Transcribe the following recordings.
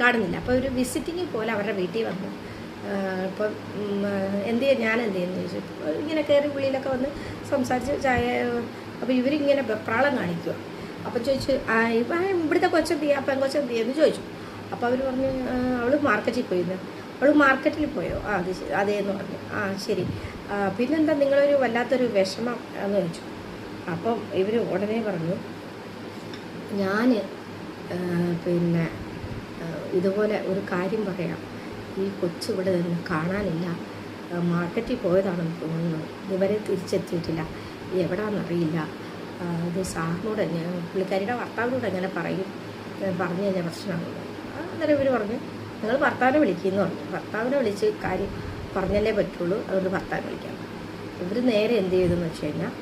കാണുന്നില്ല. അപ്പോൾ ഒരു വിസിറ്റിംഗ് പോലെ അവരുടെ വീട്ടിൽ വന്നു. ഇപ്പം എന്ത് ചെയ്യാൻ ഞാൻ എന്ത് ചെയ്യുന്നു ചോദിച്ചു. ഇങ്ങനെ കയറി വിളിയിലൊക്കെ വന്ന് സംസാരിച്ച് ചായ അപ്പോൾ ഇവരിങ്ങനെ വെപ്രാളം കാണിക്കുക. അപ്പം ചോദിച്ചു ഇപ്പം ഇവിടുത്തെ കൊച്ചെന്ത് ചെയ്യാം? അപ്പം കൊച്ചെന്ത് ചെയ്യുമെന്ന് ചോദിച്ചു. അപ്പോൾ അവർ പറഞ്ഞു അവൾ മാർക്കറ്റിൽ പോയിരുന്നു. അവൾ മാർക്കറ്റിൽ പോയോ? ആ അത് അതേന്ന് പറഞ്ഞു. ആ ശരി. പിന്നെന്താ നിങ്ങളൊരു വല്ലാത്തൊരു വിഷമം? എന്ന് ചോദിച്ചു. അപ്പം ഇവർ ഉടനെ പറഞ്ഞു ഞാൻ പിന്നെ ഇതുപോലെ ഒരു കാര്യം പറയാം. ഈ കൊച്ചു ഇവിടെ നിന്ന് കാണാനില്ല. മാർക്കറ്റിൽ പോയതാണെന്ന് തോന്നുന്നു. ഇതുവരെ തിരിച്ചെത്തിയിട്ടില്ല. എവിടാന്നറിയില്ല. ഇത് സാറിനോട് ഞാൻ പുള്ളിക്കാരിയുടെ ഭർത്താവിനോട് എങ്ങനെ പറയും. പറഞ്ഞു കഴിഞ്ഞാൽ പ്രശ്നമാണെന്ന് ആ, അന്നേരം ഇവർ പറഞ്ഞു. നിങ്ങൾ ഭർത്താവിനെ വിളിക്കുമെന്ന് പറഞ്ഞു. ഭർത്താവിനെ വിളിച്ച് കാര്യം പറഞ്ഞല്ലേ പറ്റുള്ളൂ. അതുകൊണ്ട് ഭർത്താവിനെ വിളിക്കാം. ഇവർ നേരെ എന്ത് ചെയ്തെന്ന് വെച്ച് കഴിഞ്ഞാൽ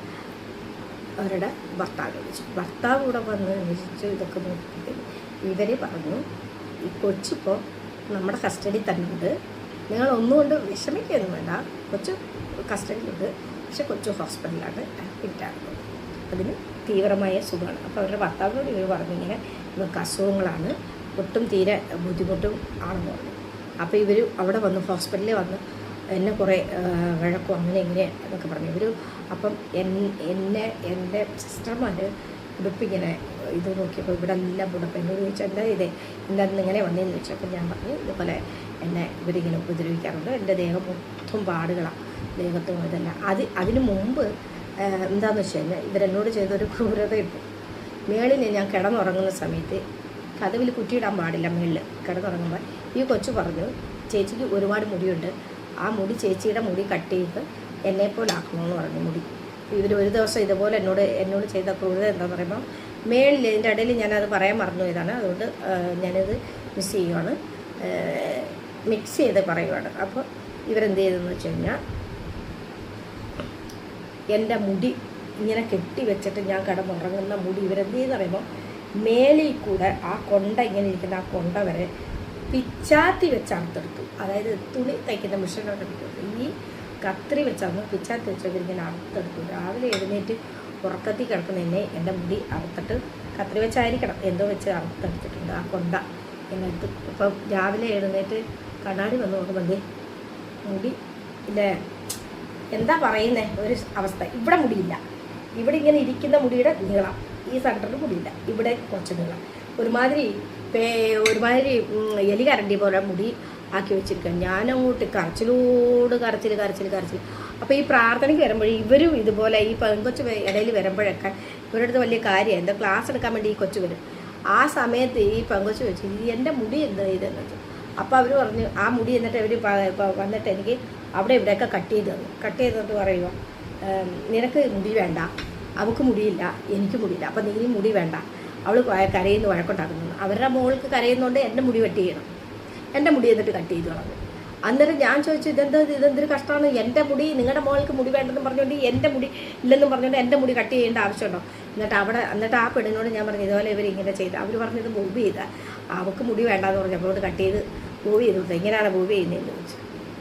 അവരുടെ ഭർത്താവിനെ വിളിച്ചു. ഭർത്താവ് കൂടെ വന്ന് അന്വേഷിച്ച് ഇതൊക്കെ നോക്കിയിട്ട് ഇവർ പറഞ്ഞു കൊച്ചിപ്പോൾ നമ്മുടെ കസ്റ്റഡി തന്നെ ഉണ്ട് നിങ്ങൾ ഒന്നുകൊണ്ട് വിഷമിക്കുകയൊന്നും വേണ്ട. കൊച്ചു കസ്റ്റഡിയിലുണ്ട്. പക്ഷെ കൊച്ചു ഹോസ്പിറ്റലിലാണ് അഡ്മിറ്റാകുന്നത് അതിന് തീവ്രമായ സുഖമാണ്. അപ്പോൾ അവരുടെ ഭർത്താവിനോട് ഇവർ പറഞ്ഞിങ്ങനെ ഇവർക്ക് അസുഖങ്ങളാണ്. ഒട്ടും തീരെ ബുദ്ധിമുട്ടും ആണെന്ന് പറഞ്ഞു. അപ്പോൾ ഇവർ അവിടെ വന്ന് ഹോസ്പിറ്റലിൽ വന്ന് എന്നെ കുറേ വഴക്കും അങ്ങനെ ഇങ്ങനെ എന്നൊക്കെ പറഞ്ഞു. ഇവർ അപ്പം എന്നെ എന്റെ സിസ്റ്റർമാർ ഉടുപ്പിങ്ങനെ ഇത് നോക്കിയപ്പോൾ ഇവിടെ എല്ലാം ഉടുപ്പ്. എന്നോട് ചോദിച്ചാൽ എന്താ ഇതേ? എന്തായിരുന്നു ഇങ്ങനെ വന്നതെന്ന് ചോദിച്ചപ്പോൾ ഞാൻ പറഞ്ഞു ഇതുപോലെ എന്നെ ഇവരിങ്ങനെ ഉപദ്രവിക്കാറുണ്ട്. എന്റെ ദേഹം മൊത്തം പാടുകളാണ് ദേഹത്തും ഇതെല്ലാം. അത് അതിന് മുമ്പ് എന്താണെന്ന് വെച്ച് കഴിഞ്ഞാൽ ഇവരെന്നോട് ചെയ്തൊരു ക്രൂരതയുണ്ട്. മേളിൽ ഞാൻ കിടന്നുറങ്ങുന്ന സമയത്ത് കഥവിൽ കുറ്റിയിടാൻ പാടില്ല മേളിൽ കിടന്നുറങ്ങുമ്പോൾ ഈ കൊച്ചു പറഞ്ഞു ചേച്ചിക്ക് ഒരുപാട് മുടിയുണ്ട്. ആ മുടി ചേച്ചിയുടെ മുടി കട്ട് ചെയ്ത് എന്നെപ്പോലെ ആക്കണമെന്ന് പറഞ്ഞു മുടി. ഇവർ ഒരു ദിവസം ഇതുപോലെ എന്നോട് എന്നോട് ചെയ്ത ക്രൂരത എന്താണെന്ന് പറയുമ്പോൾ മേളിൽ ഇതിന്റെ ഇടയിൽ ഞാനത് പറയാൻ മറന്നു ഇതാണ് അതുകൊണ്ട് ഞാനിത് മിസ് ചെയ്യുവാണ്. മിക്സ് ചെയ്ത് പറയുവാണ്. അപ്പോൾ ഇവരെന്ത് ചെയ്തെന്ന് വെച്ച് കഴിഞ്ഞാൽ എന്റെ മുടി ഇങ്ങനെ കെട്ടി വെച്ചിട്ട് ഞാൻ കിടന്നുറങ്ങുന്ന മുടി ഇവരെന്ത് ചെയ്തെന്ന് പറയുമ്പോൾ മേലിൽ കൂടെ ആ കൊണ്ട ഇങ്ങനെ ഇരിക്കുന്ന ആ കൊണ്ട വരെ പിച്ചാത്തി വെച്ച് അതായത് തുണി തയ്ക്കുന്ന മിഷനോട് ഈ കത്രി വെച്ചാണ് പിച്ചാൻ വെച്ച് ഞാൻ അറുത്തെടുത്തു രാവിലെ എഴുന്നേറ്റ് ഉറക്കത്തിൽ കിടക്കുന്ന എന്നെ എന്റെ മുടി അറുത്തിട്ട് കത്രി വെച്ചായിരിക്കണം. എന്തോ വെച്ച് അറുത്തെടുത്തിട്ടുണ്ട് ആ കൊണ്ട എന്നെടുത്ത് ഇപ്പം രാവിലെ എഴുന്നേറ്റ് കണ്ണാടി വന്ന് നോക്കുമ്പോൾ മുടി ഇല്ലേ? എന്താ പറയുന്നേ? ഒരു അവസ്ഥ. ഇവിടെ മുടിയില്ല. ഇവിടെ ഇങ്ങനെ ഇരിക്കുന്ന മുടിയുടെ നീളം. ഈ സെന്ററിൽ മുടിയില്ല. ഇവിടെ കുറച്ച് നീളം. ഒരുമാതിരി ഒരുമാതിരി എലി കരണ്ടി പോലെ മുടി ആക്കി വെച്ചിരിക്കുക ഞാനങ്ങോട്ട് കരച്ചിലോട് കരച്ചിൽ കരച്ചിൽ കരച്ചിൽ. അപ്പോൾ ഈ പ്രാർത്ഥനയ്ക്ക് വരുമ്പോൾ ഇവരും ഇതുപോലെ ഈ പെൺകൊച്ച് ഇടയിൽ വരുമ്പോഴൊക്കെ ഇവരുടെ അടുത്ത് വലിയ കാര്യമാണ് എന്താ ക്ലാസ് എടുക്കാൻ വേണ്ടി ഈ കൊച്ചു വരും. ആ സമയത്ത് ഈ പെങ്കൊച്ച് വെച്ച് "ഈ എന്റെ മുടി എന്താ ഇതെന്ന് വെച്ചു അപ്പോൾ അവർ പറഞ്ഞു ആ മുടി എന്നിട്ട് അവർ വന്നിട്ട് എനിക്ക് അവിടെ ഇവിടെയൊക്കെ കട്ട് ചെയ്ത് തന്നു. കട്ട് ചെയ്തിട്ട് പറയുക "ഏം, നിനക്ക് മുടി വേണ്ട. അവൾക്ക് മുടിയില്ല. എനിക്ക് മുടിയില്ല. അപ്പം നീ മുടി വേണ്ട. അവൾ കരയുന്നു വഴക്കുണ്ടാക്കുന്നു. അവരുടെ മോൾക്ക് കരയുന്നതുകൊണ്ട് എന്റെ മുടി വെട്ടി ചെയ്യണം എന്റെ മുടി എന്നിട്ട് കട്ട് ചെയ്തു കളഞ്ഞു. അന്നേരം ഞാൻ ചോദിച്ചു ഇതെന്താ ഇതെന്തൊരു കഷ്ടമാണ് എന്റെ മുടി നിങ്ങളുടെ മോൾക്ക് മുടി വേണ്ടെന്ന് പറഞ്ഞുകൊണ്ട് എന്റെ മുടി ഇല്ലെന്നും പറഞ്ഞുകൊണ്ട് എന്റെ മുടി കട്ട് ചെയ്യേണ്ട ആവശ്യമുണ്ടോ? എന്നിട്ട് അവിടെ എന്നിട്ട് ആ പെണ്ണിനോട് ഞാൻ പറഞ്ഞു ഇതുപോലെ ഇവർ ഇങ്ങനെ ചെയ്ത് അവർ പറഞ്ഞത് മൂവ് ചെയ്ത. അവൾക്ക് മുടി വേണ്ടാന്ന് പറഞ്ഞു. അവളോട് കട്ട് ചെയ്ത് മൂവ് ചെയ്ത് എങ്ങനെയാണ് മൂവ് ചെയ്യുന്നതെന്ന് ചോദിച്ചു.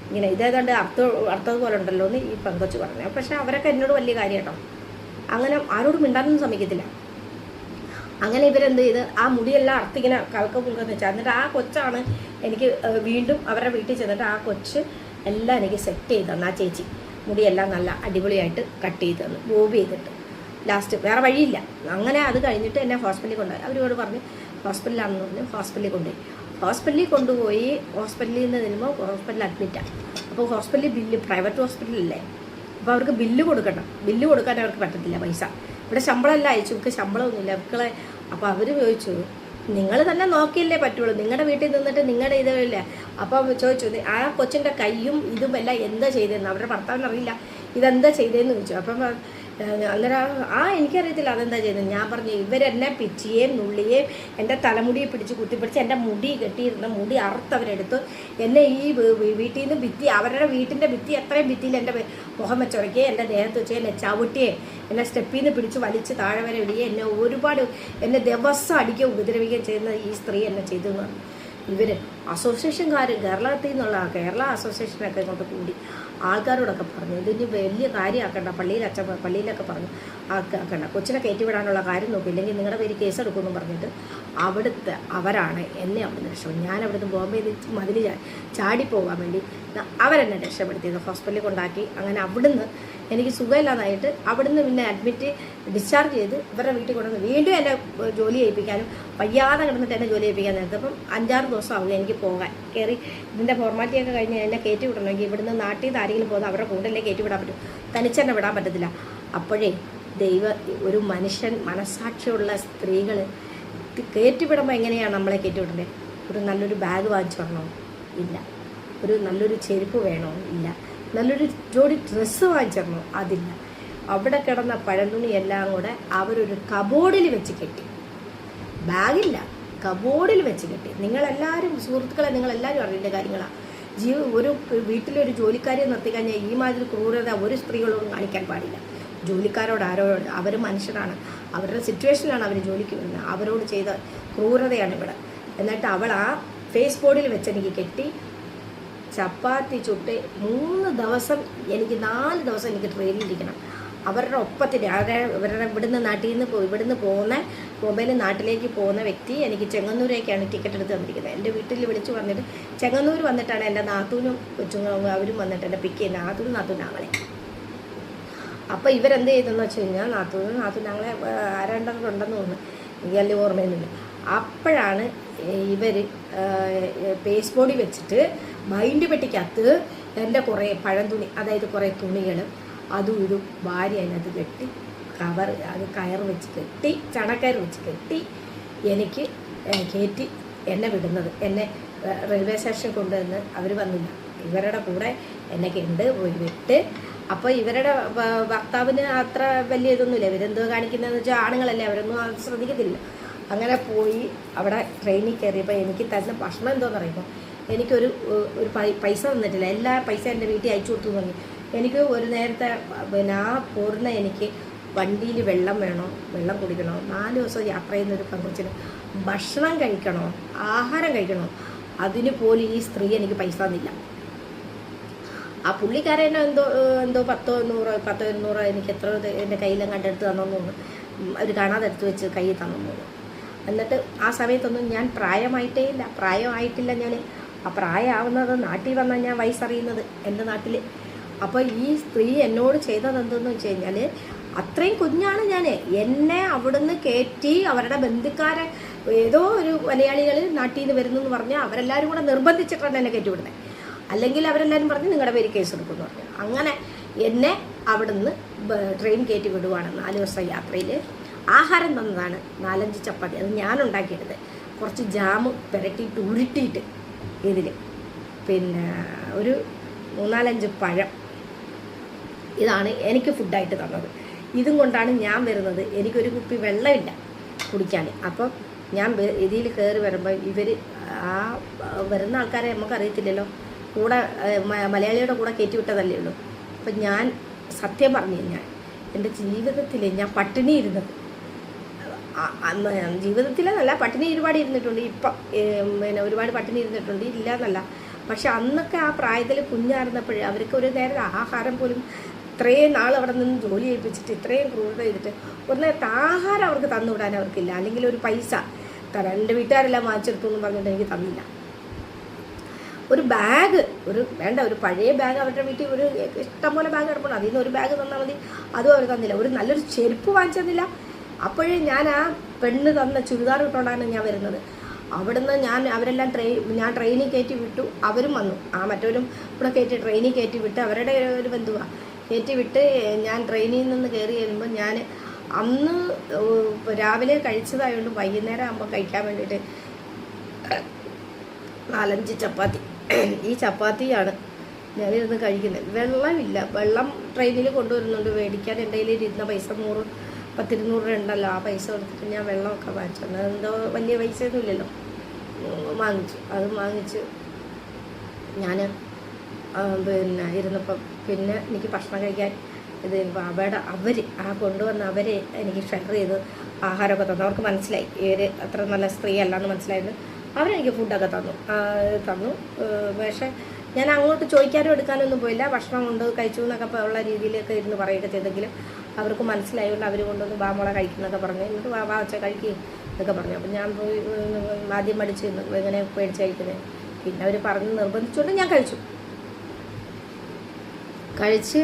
ഇങ്ങനെ ഇതേതാണ്ട് അർത്ഥം അർത്ഥതുപോലെ ഉണ്ടല്ലോ എന്ന് ഈ പെങ്കൊച്ച് പറഞ്ഞു. പക്ഷേ അവരൊക്കെ എന്നോട് വലിയ കാര്യം കേട്ടോ അങ്ങനെ ആരോടും മിണ്ടാനൊന്നും സമ്മതിക്കത്തില്ല. അങ്ങനെ ഇവരെന്ത് ചെയ്ത്? ആ മുടിയെല്ലാം അർത്തിങ്ങനെ കലക്ക പുൽക്കെന്ന് വെച്ചാൽ എന്നിട്ട് ആ കൊച്ചാണ് എനിക്ക് വീണ്ടും അവരുടെ വീട്ടിൽ ചെന്നിട്ട് ആ കൊച്ച് എല്ലാം എനിക്ക് സെറ്റ് ചെയ്ത് തന്നു. ആ ചേച്ചി മുടിയെല്ലാം നല്ല അടിപൊളിയായിട്ട് കട്ട് ചെയ്ത് തന്നു. ബോബ് ചെയ്തിട്ട്. ലാസ്റ്റ് വേറെ വഴിയില്ല. അങ്ങനെ അത് കഴിഞ്ഞിട്ട് എന്നെ ഹോസ്പിറ്റലിൽ കൊണ്ടുപോയി. അവരോട് പറഞ്ഞു ഹോസ്പിറ്റലിലാണെന്ന് പറഞ്ഞു. ഹോസ്പിറ്റലിൽ കൊണ്ടുപോയി. ഹോസ്പിറ്റലിൽ കൊണ്ടുപോയി. ഹോസ്പിറ്റലിൽ നിന്ന് വരുമ്പോൾ ഹോസ്പിറ്റലിൽ അഡ്മിറ്റാണ് അപ്പോൾ ഹോസ്പിറ്റലിൽ ബില്ല് പ്രൈവറ്റ് ഹോസ്പിറ്റലല്ലേ അപ്പോൾ അവർക്ക് ബില്ല് കൊടുക്കണം. ബില്ല് കൊടുക്കാൻ അവർക്ക് പറ്റത്തില്ല പൈസ. ഇവിടെ ശമ്പളമല്ല അയച്ചു ഇവർക്ക് ശമ്പളമൊന്നുമില്ല. മക്കളെ അപ്പോൾ അവർ ചോദിച്ചു നിങ്ങൾ തന്നെ നോക്കിയല്ലേ പറ്റുള്ളൂ. നിങ്ങളുടെ വീട്ടിൽ നിന്നിട്ട് നിങ്ങളുടെ ഇതല്ല അപ്പം ചോദിച്ചു ആ കൊച്ചിന്റെ കൈയും ഇതും എല്ലാം എന്താ ചെയ്തതെന്ന്? അവരുടെ ഭർത്താവിനറിയില്ല ഇതെന്താ ചെയ്തതെന്ന് ചോദിച്ചു. അപ്പം അന്നേരം ആ എനിക്കറിയത്തില്ല അതെന്താ ചെയ്തത് ഞാൻ പറഞ്ഞു ഇവരെന്നെ പിച്ചിയേയും നുള്ളിയേയും എന്റെ തലമുടിയെ പിടിച്ച് കുത്തിപ്പിടിച്ച് എന്റെ മുടി കെട്ടിയിരുന്ന മുടി അറുത്തവരെടുത്ത് എന്നെ ഈ വീട്ടിൽ നിന്ന് ഭിത്തി അവരുടെ വീട്ടിന്റെ ഭിത്തി എത്രയും ഭിത്തിയിൽ എന്റെ മുഖം വെച്ചുറക്കുകയും എന്റെ ദേഹത്ത് വെച്ച് എന്നെ ചവിട്ടിയേ എന്നെ സ്റ്റെപ്പിൽ നിന്ന് പിടിച്ച് വലിച്ച് താഴെ വരെ ഇടുകയും എന്നെ ഒരുപാട് എന്നെ ദിവസം അടിക്കുകയും ഉപദ്രവിക്കുകയും ചെയ്യുന്ന ഈ സ്ത്രീ എന്നെ ചെയ്തു ഇവർ അസോസിയേഷൻകാർ കേരളത്തിൽ നിന്നുള്ള കേരള അസോസിയേഷനൊക്കെ ഇങ്ങോട്ട് കൂടി. ആൾക്കാരോടൊക്കെ പറഞ്ഞു. ഇതിന് വലിയ കാര്യമാക്കണ്ട. പള്ളിയിൽ അച്ഛൻ പള്ളിയിലൊക്കെ പറഞ്ഞു. ആക്കണ്ട. കൊച്ചിനെ കയറ്റി വിടാനുള്ള കാര്യം നോക്കി. ഇല്ലെങ്കിൽ നിങ്ങളുടെ പേര് കേസ് എടുക്കുമെന്ന് പറഞ്ഞിട്ട് അവിടുത്തെ അവരാണ് എന്നെ അവിടുന്ന് രക്ഷപ്പെടും ഞാൻ അവിടുന്ന് ബോംബെ മതിൽ ചാടി പോകാൻ വേണ്ടി അവരെന്നെ രക്ഷപ്പെടുത്തിയത്. ഹോസ്പിറ്റലിൽ കൊണ്ടാക്കി. അങ്ങനെ അവിടുന്ന് എനിക്ക് സുഖമില്ലാതായിട്ട് അവിടുന്ന് പിന്നെ അഡ്മിറ്റ് ഡിസ്ചാർജ് ചെയ്ത് ഇവരുടെ വീട്ടിൽ കൊണ്ടുവന്ന് വീണ്ടും എന്നെ ജോലി ചെയ്യിപ്പിക്കാനും വയ്യാതെ കിടന്നിട്ട് എന്നെ ജോലി ചെയ്യിപ്പിക്കാൻ നേരത്തെ അപ്പം അഞ്ചാറ് ദിവസം ആവില്ല എനിക്ക് പോകാൻ. കയറി ഇതിന്റെ ഫോർമാലിറ്റിയൊക്കെ കഴിഞ്ഞ് എന്നെ കയറ്റി വിടണമെങ്കിൽ ഇവിടുന്ന് നാട്ടിൽ നിന്ന് ആരെങ്കിലും പോകുന്ന അവരുടെ കൂടെയല്ലേ കയറ്റി വിടാൻ പറ്റും. തനിച്ചെന്നെ വിടാൻ പറ്റത്തില്ല. അപ്പോഴേ ദൈവ ഒരു മനുഷ്യൻ മനസ്സാക്ഷിയുള്ള സ്ത്രീകൾ കയറ്റിവിടുമ്പോൾ എങ്ങനെയാണ് നമ്മളെ കയറ്റിവിടേണ്ടത് ഒരു നല്ലൊരു ബാഗ് വാങ്ങിച്ചു വരണോ ഇല്ല. ഒരു നല്ലൊരു ചെരുപ്പ് വേണോ? ഇല്ല. നല്ലൊരു ജോഡി ഡ്രസ്സ് വാങ്ങിച്ചു തരണോ? അതില്ല. അവിടെ കിടന്ന പഴന്തുണി എല്ലാം കൂടെ അവരൊരു കബോർഡിൽ വെച്ച് കെട്ടി. ബാഗില്ല കബോർഡിൽ വെച്ച് കെട്ടി. നിങ്ങളെല്ലാവരും സുഹൃത്തുക്കളെ നിങ്ങളെല്ലാവരും അറിയേണ്ട കാര്യങ്ങളാണ് ജീവ ഒരു വീട്ടിലൊരു ജോലിക്കാരെ നിർത്തി കഴിഞ്ഞാൽ ഈ മാതിരി ക്രൂരത ഒരു സ്ത്രീകളോടും കാണിക്കാൻ പാടില്ല. ജോലിക്കാരോട് ആരോട് അവർ മനുഷ്യരാണ്. അവരുടെ സിറ്റുവേഷനിലാണ് അവർ ജോലിക്ക് വരുന്നത്. അവരോട് ചെയ്ത ക്രൂരതയാണ് ഇവിടെ. എന്നിട്ട് അവൾ ആ ഫേസ് ബോർഡിൽ വെച്ച് എനിക്ക് കെട്ടി ചപ്പാത്തി ചുട്ട് മൂന്ന് ദിവസം എനിക്ക് നാല് ദിവസം എനിക്ക് ട്രെയിനിലിരിക്കണം അവരുടെ ഒപ്പത്തിന് അവരുടെ ഇവരുടെ ഇവിടുന്ന് നാട്ടിൽ നിന്ന് ഇവിടുന്ന് പോകുന്ന മൊബൈൽ നാട്ടിലേക്ക് പോകുന്ന വ്യക്തി എനിക്ക് ചെങ്ങന്നൂരേക്കാണ് ടിക്കറ്റ് എടുത്ത് തന്നിരിക്കുന്നത്. എന്റെ വീട്ടിൽ വിളിച്ച് വന്നിട്ട് ചെങ്ങന്നൂർ വന്നിട്ടാണ് എന്റെ നാത്തൂനും കൊച്ചുങ്ങളും അവരും വന്നിട്ട് എന്നെ പിക്ക് ചെയ്യുന്നത്. നാത്തൂനും നാത്തൂൻ ഞങ്ങളെ അപ്പോൾ ഇവരെന്ത് ചെയ്തെന്ന് വെച്ച് കഴിഞ്ഞാൽ നാത്തൂനും നാത്തൂൻ ഞങ്ങളെ ആരാണ്ടെന്നുണ്ടെന്ന് തോന്നുന്നു. വലിയ ഓർമ്മയൊന്നുമില്ല. അപ്പോഴാണ് ഇവർ പേസ്റ്റ് ബോഡി വെച്ചിട്ട് മൈൻഡ് പെട്ടിക്കകത്ത് എന്റെ കുറേ പഴം തുണി അതായത് കുറേ തുണികൾ അതും ഇതും ഭാര്യ അതിനകത്ത് കെട്ടി കവർ അത് കയർ വെച്ച് കെട്ടി ചണക്കയർ വെച്ച് കെട്ടി എനിക്ക് കയറ്റി എന്നെ വിടുന്നത്. എന്നെ റെയിൽവേ സ്റ്റേഷൻ കൊണ്ടുവന്ന് അവർ വന്നില്ല. ഇവരുടെ കൂടെ എന്നെ കെണ്ട് പോയി വിട്ട്. അപ്പോൾ ഇവരുടെ ഭർത്താവിന് അത്ര വലിയ ഇതൊന്നുമില്ല. ഇവരെന്തോ കാണിക്കുന്നതെന്ന് വെച്ചാൽ ആണുങ്ങളല്ലേ അവരൊന്നും ശ്രദ്ധിക്കത്തില്ല. അങ്ങനെ പോയി അവിടെ ട്രെയിനിൽ കയറിയപ്പോൾ എനിക്ക് തരുന്ന ഭക്ഷണം എന്തോന്ന് പറയുമ്പോൾ എനിക്കൊരു ഒരു പൈസ തന്നിട്ടില്ല. എല്ലാ പൈസ എന്റെ വീട്ടിൽ അയച്ചു കൊടുത്തു പറഞ്ഞു. എനിക്ക് ഒരു നേരത്തെ പിന്നെ ആ പോരുന്ന എനിക്ക് വണ്ടിയിൽ വെള്ളം വേണോ വെള്ളം കുടിക്കണോ. നാല് ദിവസം യാത്ര ചെയ്യുന്ന ഒരു പെങ്കൊച്ചിന് ഭക്ഷണം കഴിക്കണോ ആഹാരം കഴിക്കണോ അതിന് പോലും ഈ സ്ത്രീ എനിക്ക് പൈസ തന്നില്ല. ആ പുള്ളിക്കാരൻ എന്തോ എന്തോ പത്തോ നൂറോ പത്തോ ഇരുന്നൂറോ എനിക്ക് എത്ര എന്റെ കയ്യിലും കണ്ടെടുത്ത് തോന്നുന്നു അവർ കാണാതെ എടുത്ത് വെച്ച് കയ്യിൽ തന്നു എന്നിട്ട് ആ സമയത്തൊന്നും ഞാൻ പ്രായമായിട്ടേ ഇല്ല. പ്രായമായിട്ടില്ല ഞാൻ ആ പ്രായമാവുന്നത് നാട്ടിൽ വന്നാൽ ഞാൻ വയസ്സറിയുന്നത്. എന്റെ നാട്ടിൽ അപ്പോൾ ഈ സ്ത്രീ എന്നോട് ചെയ്തത് എന്തെന്ന് വെച്ച് കഴിഞ്ഞാൽ അത്രയും കുഞ്ഞാണ് ഞാൻ എന്നെ അവിടുന്ന് കയറ്റി അവരുടെ ബന്ധുക്കാരെ ഏതോ ഒരു മലയാളികൾ നാട്ടിൽ നിന്ന് വരുന്നു എന്ന് പറഞ്ഞാൽ അവരെല്ലാവരും കൂടെ നിർബന്ധിച്ചിട്ടാണ് എന്നെ കയറ്റിവിടുന്നത് അല്ലെങ്കിൽ അവരെല്ലാവരും പറഞ്ഞ് നിങ്ങളുടെ പേര് കേസ് എടുക്കുമെന്ന് പറഞ്ഞു. അങ്ങനെ എന്നെ അവിടുന്ന് ട്രെയിൻ കയറ്റി വിടുവാണ് നാല് ദിവസം യാത്രയിൽ ആഹാരം തന്നതാണ് നാലഞ്ച് ചപ്പാത്തി. അത് ഞാൻ ഉണ്ടാക്കിയെടുത്ത് കുറച്ച് ജാമ് പുരട്ടിയിട്ട് ഉരുട്ടിയിട്ട് ഇതിൽ പിന്നെ ഒരു മൂന്നാലഞ്ച് പഴം. ഇതാണ് എനിക്ക് ഫുഡായിട്ട് തന്നത്. ഇതും കൊണ്ടാണ് ഞാൻ വരുന്നത്. എനിക്കൊരു കുപ്പി വെള്ളമില്ല കുടിക്കാൻ. അപ്പം ഞാൻ ഇതിൽ കയറി വരുമ്പോൾ ഇവർ ആ വരുന്ന ആൾക്കാരെ നമുക്കറിയത്തില്ലല്ലോ. കൂടെ മലയാളിയുടെ കൂടെ കയറ്റി വിട്ടതല്ലേ ഉള്ളൂ. അപ്പം ഞാൻ സത്യം പറഞ്ഞു ഞാൻ എന്റെ ജീവിതത്തിൽ ഞാൻ പട്ടിണി ഇരുന്നത്. ജീവിതത്തിലെന്നല്ല പട്ടിണി ഒരുപാട് ഇരുന്നിട്ടുണ്ട്. ഇപ്പം പിന്നെ ഒരുപാട് പട്ടിണി ഇരുന്നിട്ടുണ്ട്. ഇല്ല എന്നല്ല പക്ഷെ അന്നൊക്കെ ആ പ്രായത്തിൽ കുഞ്ഞായിരുന്നപ്പോഴേ അവർക്ക് ഒരു നേരം ആഹാരം പോലും ഇത്രയും നാൾ അവിടെ നിന്ന് ജോലി ചെയ്യിപ്പിച്ചിട്ട് ഇത്രയും ക്രൂരത ചെയ്തിട്ട് ഒന്ന് ആഹാരം അവർക്ക് തന്നുവിടാൻ അവർക്കില്ല. അല്ലെങ്കിൽ ഒരു പൈസ തരാൻ. എന്റെ വീട്ടുകാരെല്ലാം വാങ്ങിച്ചെടുത്തു എന്ന് പറഞ്ഞിട്ട് എനിക്ക് തന്നില്ല. ഒരു ബാഗ് ഒരു വേണ്ട ഒരു പഴയ ബാഗ് അവരുടെ വീട്ടിൽ ഒരു ഇഷ്ടംപോലെ ബാഗ് കിടപ്പുണ്ട്. അതിൽ നിന്ന് ഒരു ബാഗ് തന്നാൽ മതി. അതും അവർ തന്നില്ല. ഒരു നല്ലൊരു ചെരുപ്പ് വാങ്ങിച്ചു തന്നില്ല. അപ്പോഴേ ഞാൻ ആ പെണ്ണ് തന്ന ചുരിദാർ ഇട്ടുകൊണ്ടാണ് ഞാൻ വരുന്നത്. അവിടുന്ന് ഞാൻ അവരെല്ലാം ട്രെയിൻ ഞാൻ ട്രെയിനിൽ കയറ്റി വിട്ടു. അവരും വന്നു. ആ മറ്റവരും ഇവിടെ കയറ്റി ട്രെയിനിൽ കയറ്റി വിട്ട് അവരുടെ ഒരു ബന്ധുവാണ് കയറ്റി വിട്ട് ഞാൻ ട്രെയിനിൽ നിന്ന് കയറി വരുമ്പോൾ ഞാൻ അന്ന് രാവിലെ കഴിച്ചതായതുകൊണ്ട് വൈകുന്നേരം ആകുമ്പോൾ കഴിക്കാൻ വേണ്ടിയിട്ട് നാലഞ്ച് ചപ്പാത്തി. ഈ ചപ്പാത്തിയാണ് ഞാനിരുന്ന് കഴിക്കുന്നത്. വെള്ളമില്ല. വെള്ളം ട്രെയിനിൽ കൊണ്ടുവരുന്നുണ്ട്. മേടിക്കാൻ എന്റെ കയ്യിൽ ഇരുന്ന പൈസ നൂറ് പത്തിരുന്നൂറ് രൂപ ഉണ്ടല്ലോ ആ പൈസ കൊടുത്തിട്ട് ഞാൻ വെള്ളമൊക്കെ വാങ്ങിച്ചു. എന്തോ വലിയ പൈസയൊന്നുമില്ലല്ലോ. വാങ്ങിച്ചു. അത് വാങ്ങിച്ച് ഞാൻ പിന്നെ ഇരുന്നപ്പം പിന്നെ എനിക്ക് ഭക്ഷണം കഴിക്കാൻ ഇത് അവിടെ അവർ ആ കൊണ്ടുവന്ന അവരെ എനിക്ക് ഷെയർ ചെയ്ത് ആഹാരമൊക്കെ തന്നു. അവർക്ക് മനസ്സിലായി. ഇവർ അത്ര നല്ല സ്ത്രീ അല്ലാന്ന് മനസ്സിലായത്. അവരെനിക്ക് ഫുഡൊക്കെ തന്നു. തന്നു. പക്ഷേ ഞാൻ അങ്ങോട്ട് ചോദിക്കാനും എടുക്കാനൊന്നും പോയില്ല. ഭക്ഷണം കൊണ്ട് കഴിച്ചു എന്നൊക്കെ ഉള്ള രീതിയിലൊക്കെ ഇരുന്ന് പറയുകയൊക്കെ ചെയ്തെങ്കിലും അവർക്ക് മനസ്സിലായതുകൊണ്ട് അവർ കൊണ്ടുവന്ന് ബാമോളെ കഴിക്കുന്നൊക്കെ പറഞ്ഞു. എന്നിട്ട് വാ വാ വെച്ചാൽ കഴിക്കുകയും എന്നൊക്കെ പറഞ്ഞു. അപ്പം ഞാൻ പോയി ആദ്യം മടിച്ചിരുന്നു നിന്ന് ഇങ്ങനെ പേടിച്ച് കഴിക്കുന്നത് പിന്നെ അവർ പറഞ്ഞ് നിർബന്ധിച്ചുകൊണ്ട് ഞാൻ കഴിച്ചു. കഴിച്ച്